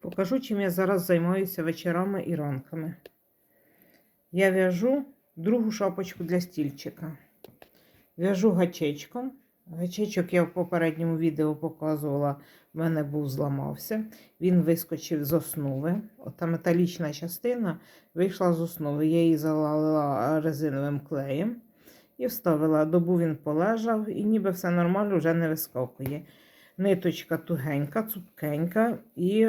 Покажу, чим я зараз займаюся вечорами і ранками. Я в'яжу другу шапочку для стільчика. В'яжу гачечком. Гачечок я в попередньому відео показувала, в мене був зламався. Він вискочив з основи. Ота металічна частина вийшла з основи. Я її залила резиновим клеєм і вставила. Добу він полежав, і ніби все нормально, вже не вискакує. Ниточка тугенька, цупкенька, і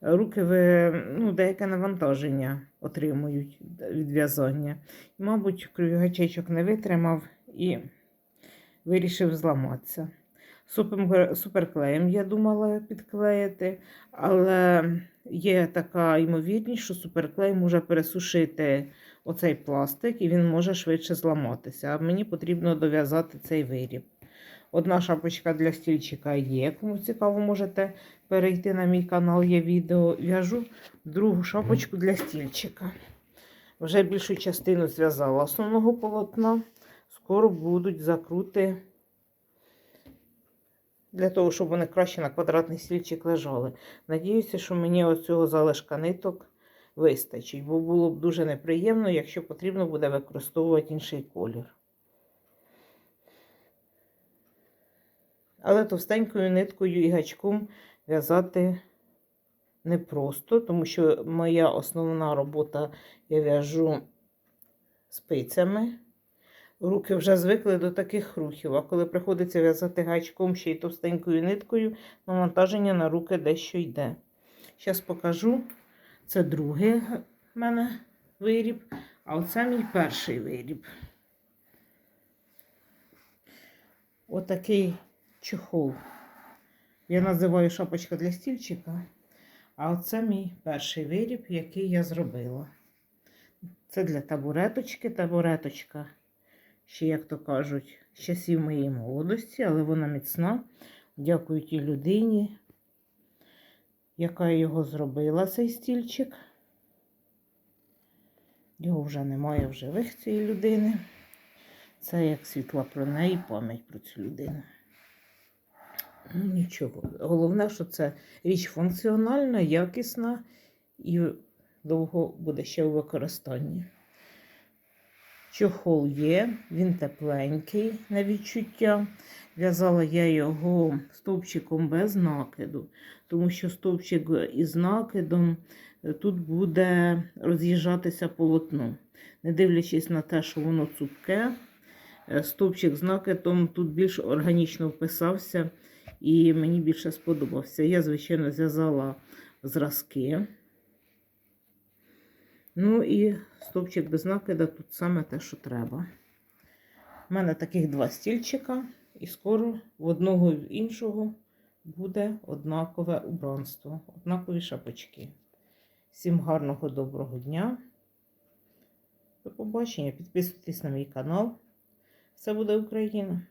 руки ви, ну, деяке навантаження отримують від в'язання. Мабуть, гачечок не витримав і вирішив зламатися. Суперклеєм я думала підклеїти, але є така ймовірність, що суперклей може пересушити оцей пластик і він може швидше зламатися. А мені потрібно дов'язати цей виріб. Одна шапочка для стільчика є. Кому цікаво, можете перейти на мій канал, є відео. В'яжу другу шапочку для стільчика. Вже більшу частину зв'язала основного полотна. Скоро будуть закрути для того, щоб вони краще на квадратний стільчик лежали. Надіюся, що мені оцього залишка ниток вистачить, бо було б дуже неприємно, якщо потрібно буде використовувати інший колір. Але товстенькою ниткою і гачком в'язати непросто, тому що моя основна робота я в'яжу спицями. Руки вже звикли до таких рухів, а коли приходиться в'язати гачком ще й товстенькою ниткою, навантаження на руки дещо йде. Зараз покажу. Це другий в мене виріб, а оце мій перший виріб. Отакий чохол. Я називаю шапочка для стільчика. А оце мій перший виріб, який я зробила. Це для табуреточки. Табуреточка, ще, як то кажуть, з часів моєї молодості, але вона міцна. Дякую тій людині, яка його зробила, цей стільчик. Його вже немає в живих цієї людини. Це як світла про неї, пам'ять про цю людину. Ну, нічого. Головне, що це річ функціональна, якісна і довго буде ще у використанні. Чохол є, він тепленький на відчуття. В'язала я його стовпчиком без накиду, тому що стовпчик із накидом тут буде роз'їжджатися полотно. Не дивлячись на те, що воно цупке, е, стовпчик з накидом тут більш органічно вписався і мені більше сподобався. Я, звичайно, зв'язала зразки. Ну і стовпчик без накида тут саме те, що треба. У мене таких два стільчика, і скоро в одного і в іншого буде однакове убранство, однакові шапочки. Всім гарного доброго дня. До побачення. Підписуйтесь на мій канал. Все буде Україна!